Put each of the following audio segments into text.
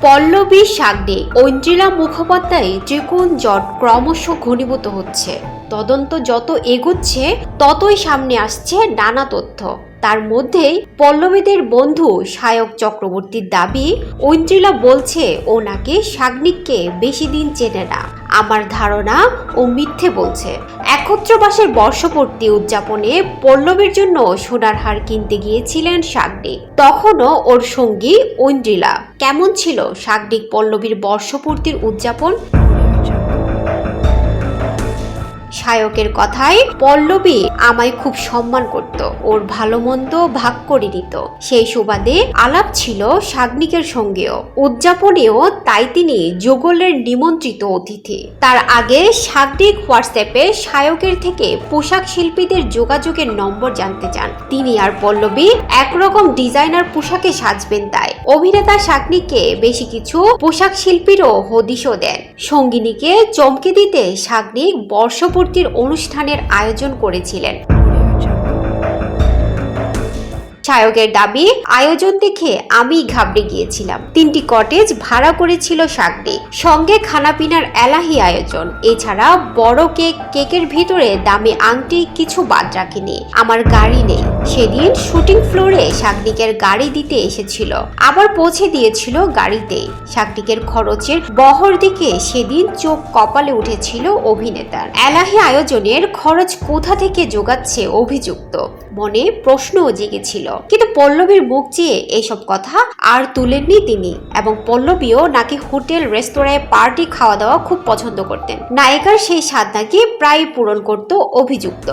পল্লবী সাগরে ঐন্দ্রিলা মুখোপাধ্যায় ত্রিকোণ জট ক্রমশ ঘনীভূত হচ্ছে। তদন্ত যত এগোচ্ছে, ততই সামনে আসছে নানা তথ্য। তার মধ্যেই পল্লবীদের বন্ধু সায়ক চক্রবর্তীর দাবি, ঐন্দ্রিলা বলছে, ও নাকি সাগ্নিককে বেশি দিন চেনে না। আমার ধারণা ও মিথ্যে বলছে। একত্রবাসের বর্ষপূর্তি উদযাপনে পল্লবের জন্য সোনার হার কিনতে গিয়েছিলেন সাগনিক তখনও ওর সঙ্গী ঐন্দ্রিলা। কেমন ছিল সাগনিক পল্লবীর বর্ষপূর্তির উদযাপন? সায়কের কথায় পল্লবী আমায় খুব সম্মান করত। ওর ভালো মন্দ ভাগ করে নিত। সেই সুবাদে আলাপ ছিল সাগ্নিকের সঙ্গেও। উদযাপনেও তাই তিনি যুগলের নিমন্ত্রিত অতিথি। তার আগে সাগ্নিক হোয়াটসঅ্যাপে সায়কের থেকে পোশাক শিল্পীদের যোগাযোগের নম্বর জানতে চান। তিনি আর পল্লবী একরকম ডিজাইনার পোশাকে সাজবেন তাই। অভিনেতা সাগ্নিককে বেশি কিছু পোশাক শিল্পীরও হদিশও দেন। সঙ্গিনীকে চমকে দিতে সাগ্নিক বর্ষপূর্তির অনুষ্ঠানের আয়োজন করেছিলেন। সায়কের দাবি, আয়োজন দেখে আমি ঘাবড়ে গিয়েছিলাম। তিনটি কটেজ ভাড়া করেছিল সাগনি সঙ্গে খানাপিনার এলাহি আয়োজন। এছাড়া বড় কেক, কেকের ভিতরে দামি আংটি কিছু বাদ রাখেনি। আমার গাড়ি নেই। সেদিন শুটিং ফ্লোরে শাকনিকের গাড়ি দিতে এসেছিল। আবার পৌঁছে দিয়েছিল গাড়িতেই। শাকনিকের খরচের বহর দিকে সেদিন চোখ কপালে উঠেছিল অভিনেতার। এলাহি আয়োজনের খরচ কোথা থেকে যোগাচ্ছে অভিযুক্ত? মনে প্রশ্নও জেগেছিল। কিন্তু পল্লবীর মুখ চেয়ে এইসব কথা আর তুলেননি তিনি এবং পল্লবীও নাকি হোটেল, রেস্তোরাঁয় পার্টি খাওয়া দাওয়া খুব পছন্দ করতেন। নায়িকার সেই স্বাদ নাকি প্রায় পূরণ করত অভিযুক্ত।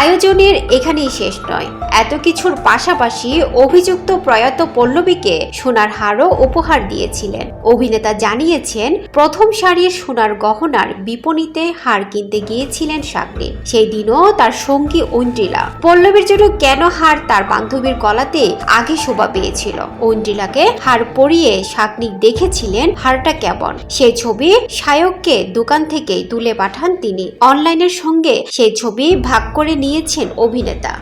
আয়োজনের এখানেই শেষ নয়। এত কিছুর পাশাপাশি অভিযুক্ত প্রয়াত পল্লবীকে সোনার হারও উপহার দিয়েছিলেন। অভিনেতা জানিয়েছেন, প্রথম সারির সোনার গহনার বিপণীতে হার কিনতে গিয়েছিলেন সাগরে সেই দিনও তার সঙ্গী ঐন্দ্রিলা। পল্লবীর জন্য কেন হার তার বান্ধবীর গলাতে আগে শোভা পেয়েছিল? ঐন্দ্রিলাকে হার পরিয়ে সাগনিক দেখেছিলেন হারটা কেমন? সেই ছবি সায়ককে দোকান থেকেই তুলে পাঠান তিনি। অনলাইনের সঙ্গে সেই ছবি ভাগ করে নিয়েছেন অভিনেতা।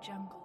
jungle.